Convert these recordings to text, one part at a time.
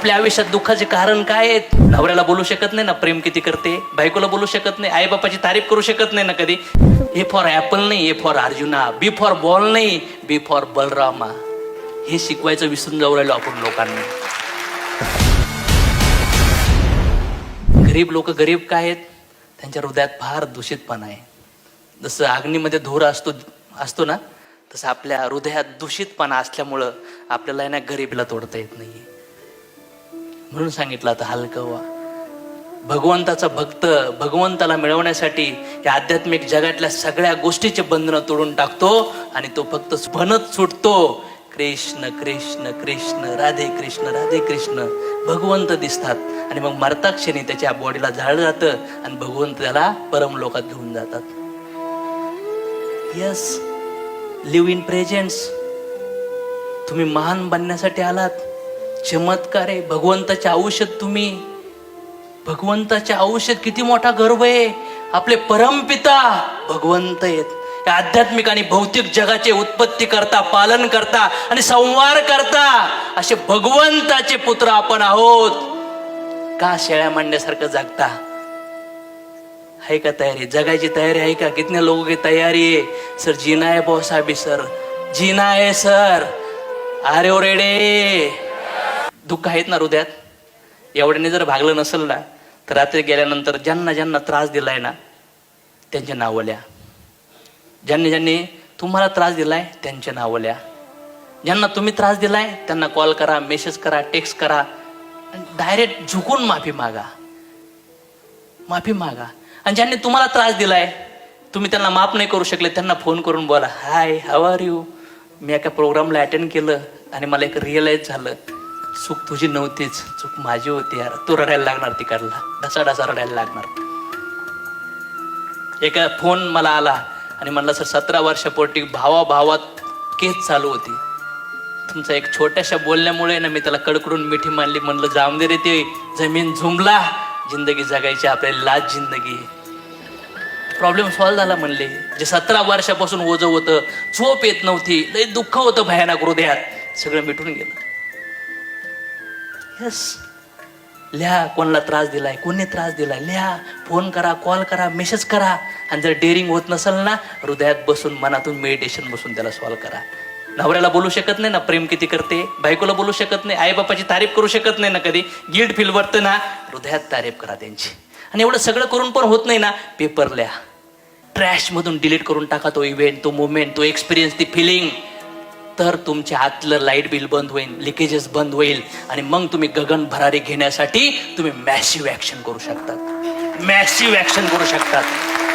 आपल्या आयुष्यात दुःखाचे कारण काय आहेत? नवऱ्याला बोलू शकत नाही ना प्रेम किती करते? बायकोला बोलू शकत नाही आई बापाची तारीफ करू शकत नाही ना कधी? ए फॉर ऍपल नाही A for Arjuna B for ball नाही बी फॉर बलरामा. हे शिकवायचं विसरून जाऊ राहिलो आपण लोकांना. गरीब लोक गरीब काय आहेत? त्यांच्या हृदयात फार दूषितपणा आहे. जसं अग्नीमध्ये धूर असतो असतो ना तसं आपल्या हृदयात दूषितपणा असल्यामुळं आपल्याला आहे ना गरीबला तोडता येत नाही म्हणून सांगितलं आता हलकं व्हा. भगवंताचा भक्त भगवंताला मिळवण्यासाठी या आध्यात्मिक जगातल्या सगळ्या गोष्टीचे बंधनं तोडून टाकतो आणि तो फक्त बनत सुटतो. कृष्ण कृष्ण कृष्ण राधे कृष्ण राधे कृष्ण. भगवंत दिसतात आणि मग मरताक्षणी त्याच्या बॉडीला झाडं जातं आणि भगवंत त्याला परम लोकात घेऊन जातात. यस लिव्ह इन प्रेझेन्स तुम्ही महान बनण्यासाठी आलात. चमत्कार आहे. भगवंताचे औषध तुम्ही. भगवंताचे औषध किती मोठा गर्व आहे. आपले परमपिता भगवंत आहेत. या आध्यात्मिक आणि भौतिक जगाचे उत्पत्ती करता पालन करता आणि संवार करता असे भगवंताचे पुत्र आपण आहोत. का शेळ्या मांडण्यासारखं जागता? आहे का तयारी? जगायची तयारी आहे का? कितने लोगों की तयारी आहे? सर जीना है बॉस अभी सर. जीना है सर. अरे ओ रेडे. दुःख आहेत ना हृदयात? एवढ्याने जर भागलं नसेल ना तर रात्री गेल्यानंतर ज्यांना ज्यांना त्रास दिलाय ना त्यांच्या नावं लिहा ज्यांनी ज्यांनी तुम्हाला त्रास दिलाय त्यांच्या नावं लिहा ज्यांना तुम्ही त्रास दिलाय त्यांना कॉल करा मेसेज करा टेक्स्ट करा डायरेक्ट झुकून माफी मागा. माफी मागा. आणि ज्यांनी तुम्हाला त्रास दिलाय तुम्ही त्यांना माफ नाही करू शकले त्यांना फोन करून बोला हाय हाव आर यू मी एका प्रोग्रामला अटेंड केलं आणि मला एक रिअलाइज झालं. चूक तुझी नव्हतीच. चूक माझी होती यार. तू रडायला लागणार तिकडला. ढसा ढसा रडायला लागणार. एका फोन मला आला आणि म्हणला सर सतरा वर्षापोटी भावा भावात केस चालू होती. तुमचा एक छोट्याशा बोलण्यामुळे ना मी त्याला कडकडून मिठी मानली म्हणलं जाऊन दे रे ते जमीन झुंबला. जिंदगी जगायची आपल्याला लाज जिंदगी. प्रॉब्लेम सॉल्व्ह झाला म्हणले. जे सतरा वर्षापासून ओझं होतं झोप येत नव्हती. लय दुःख होतं भयानक हृदयात. सगळं मिटून गेलं. यस लिहा कोणाला त्रास दिलाय कोणी त्रास दिलाय. लिहा फोन करा कॉल करा मेसेज करा. आणि जर डेअरिंग होत नसेल ना हृदयात बसून मनातून मेडिटेशन बसून त्याला सॉल्व करा. नवऱ्याला बोलू शकत नाही ना प्रेम किती करते? बायकोला बोलू शकत नाही आई बापाची तारीफ करू शकत नाही ना कधी? गिल्ड फील वाटतं ना हृदयात तारीफ करा त्यांची. आणि एवढं सगळं करून पण होत नाही ना पेपर लिहा. ट्रॅशमधून डिलीट करून टाका तो इव्हेंट तो मुवमेंट तो एक्सपिरियन्स ती फिलिंग तर तुमच्या आतलं लाइट बिल बंद होईल लिकेजेस बंद होईल आणि मग तुम्ही गगन भरारी घेण्यासाठी तुम्ही मॅसिव्ह ऍक्शन करू शकतात. मॅसिव्ह ऍक्शन करू शकतात.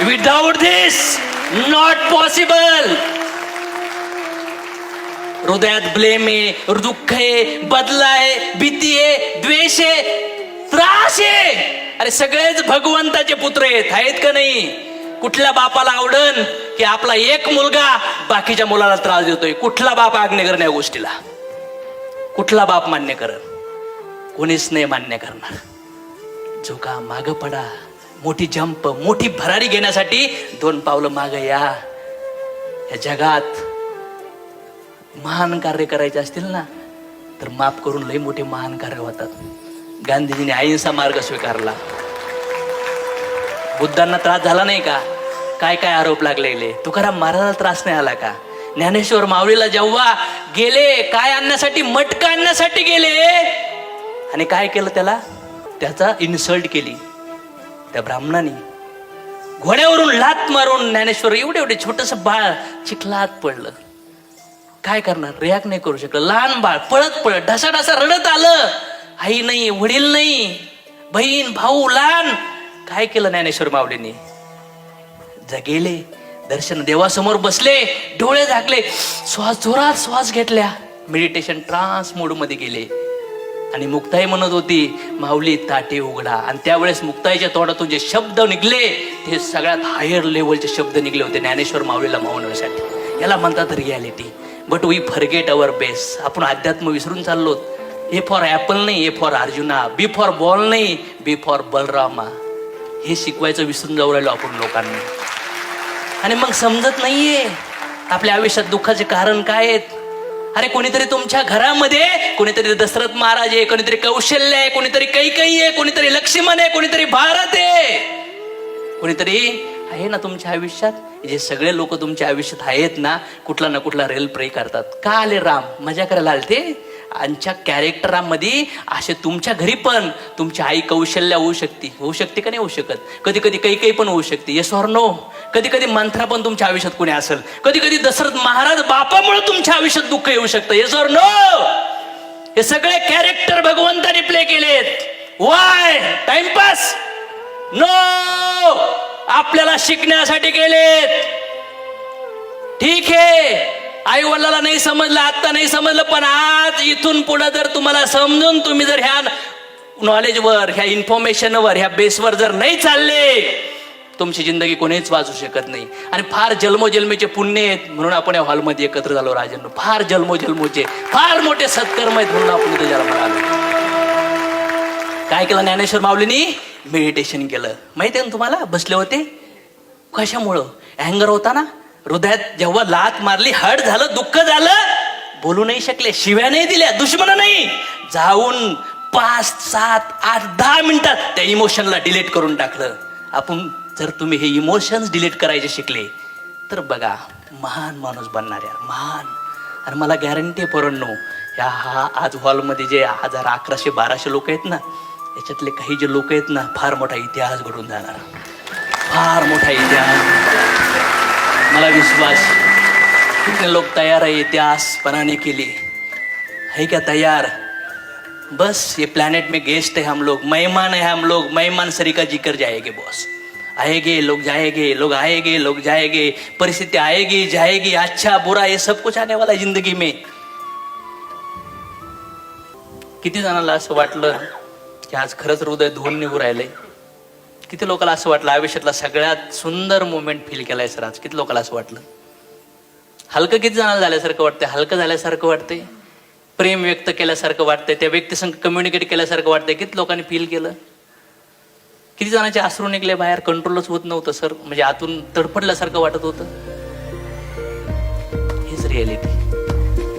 विदाउट दिस नॉट पॉसिबल हृदयात ब्लेम आहे दुःख आहे बदला आहे भीती आहे द्वेष आहे त्रास आहे. अरे सगळेच भगवंताचे पुत्र आहेत आहेत का नाही? कुठल्या बापाला आवडन की आपला एक मुलगा बाकीच्या मुलाला त्रास देतोय. कुठला बाप आज्ञा करण या गोष्टीला? कुठला बाप मान्य करन कोणीच नाही मान्य करणार. जो का माग पडा. मोठी जंप मोठी भरारी घेण्यासाठी दोन पावलं माग या. या जगात महान कार्य करायचे असतील ना तर माफ करून लई मोठे महान कार्य होतात. गांधीजीने अहिंसा मार्ग स्वीकारला. बुद्धांना त्रास झाला नाही का? काय काय आरोप लागलेले? तुकाराम महाराजाला त्रास नाही आला का? ज्ञानेश्वर माऊलीला जेव्हा गेले काय आणण्यासाठी मटका आणण्यासाठी गेले आणि काय केलं त्याला? त्याचा इन्सल्ट केली. त्या ब्राह्मणाने घोड्यावरून लात मारून ज्ञानेश्वर एवढे एवढे छोटस बाळ चिखलात पडलं. काय करणार? रिॲक्ट नाही करू शकलं. लहान बाळ पळत पळत ढसा ढसा रडत आलं. आई नाही वडील नाही बहीण भाऊ लहान. काय केलं ज्ञानेश्वर माऊलीने? जगेले दर्शन देवासमोर बसले डोळे झाकले श्वास जोरात श्वास घेतल्या. मेडिटेशन ट्रान्स मोडमध्ये गेले. आणि मुक्ताई म्हणत होती माऊली ताटे उघडा. आणि त्यावेळेस मुक्ताईच्या तोंडातून जे शब्द निघले ते सगळ्यात हायर लेवलचे शब्द निघले होते ज्ञानेश्वर माऊलीला मावण्यासाठी. याला म्हणतात reality but we forget our base आपण अध्यात्म विसरून चाललो ए फॉर ॲपल नाही A for Arjuna. B for ball नाही बी फॉर बलरामा. हे शिकवायचं विसरून जाऊ राहिलो आपण लोकांनी. आणि मग समजत नाहीये आपल्या आयुष्यात दुःखाचे कारण काय आहेत? अरे कोणीतरी तुमच्या घरामध्ये कोणीतरी दशरथ महाराज आहे कोणीतरी कौशल्य आहे कोणीतरी कैकई आहे कोणीतरी लक्ष्मण आहे कोणीतरी भारत आहे. कोणीतरी आहे ना तुमच्या आयुष्यात? जे सगळे लोक तुमच्या आयुष्यात आहेत ना कुठला ना कुठला रेल प्रे करतात. का आले राम? मजा करायला आले ते आमच्या कॅरेक्टरामध्ये असे तुमच्या घरी पण तुमची आई कौशल्य होऊ शकते. होऊ शकते का नाही होऊ शकत? कधी कधी काही काही पण होऊ शकते. येस ऑर नो कधी कधी मंत्रा पण तुमच्या आयुष्यात कोणी असेल. कधी कधी दशरथ महाराज बापामुळे तुमच्या आयुष्यात दुःख येऊ शकतं. येस ऑर नो हे सगळे कॅरेक्टर भगवंताने प्ले केलेत. वाय टाइमपास नो आपल्याला शिकण्यासाठी गेलेत ठीक आहे. आई वडिलाला नाही समजलं आत्ता नाही समजलं पण आज इथून पुढे जर तुम्हाला समजून तुम्ही जर ह्या नॉलेजवर ह्या इन्फॉर्मेशनवर ह्या बेसवर जर नाही चालले तुमची जिंदगी कोणीच वाचू शकत नाही. आणि फार जन्मोजन्मीचे पुण्य आहेत म्हणून आपण या हॉलमध्ये एकत्र झालो राजन. फार जन्मोजन्मोचे फार मोठे सत्कर्म आहेत म्हणून आपण त्याच्याला म्हणालो आलो. काय केलं ज्ञानेश्वर माऊलीनी? मेडिटेशन केलं. माहिती आहे ना तुम्हाला? बसले होते? कशामुळं? अँगर होता ना? हृदयात जेव्हा लात मारली हट झालं दुःख झालं बोलू नाही शकले शिव्या नाही दिल्या दुश्मन नाही. जाऊन पाच सात आठ दहा मिनिटात त्या इमोशनला डिलीट करून टाकलं. आपण जर तुम्ही हे इमोशन्स डिलीट करायचे शिकले तर बघा महान माणूस बनणार यार महान. आणि मला गॅरंटी आहे पोरांनो या हा आज हॉलमध्ये जे हजार अकराशे बाराशे लोक आहेत ना याच्यातले काही जे लोक आहेत ना फार मोठा इतिहास घडून जाणार. फार मोठा इतिहास. मला विश्वास. कितने लोक तयार आहे इतिहास बनाने के लिए है क्या तैयार? बस ये प्लेनेट में गेस्ट है हम लोग. मेहमान है हम लोग. मेहमान सरी का जिक्र जाएंगे बॉस आएंगे लोग जाएंगे लोग आएंगे लोग जाएंगे. परिस्थिति आएगी जाएगी. अच्छा बुरा ये सब कुछ आने वाला है जिंदगी में. किती जणांना असं वाटलं की आज खरंच हृदय धुवून निघू राहिलंय किती लोकांना असं वाटलं आयुष्यातला सगळ्यात सुंदर मुवमेंट फील केलाय सर आज? किती लोकांना असं वाटलं? हलकं किती जणांना झाल्यासारखं वाटतंय? हलकं झाल्यासारखं वाटतंय? प्रेम व्यक्त केल्यासारखं वाटतंय? त्या व्यक्तीसंग कम्युनिकेट केल्यासारखं वाटतंय? किती लोकांनी फील केलं? किती जणांचे आसरू निघले बाहेर? कंट्रोलच होत नव्हतं सर. म्हणजे आतून तडफडल्यासारखं वाटत होतं. हीच रियालिटी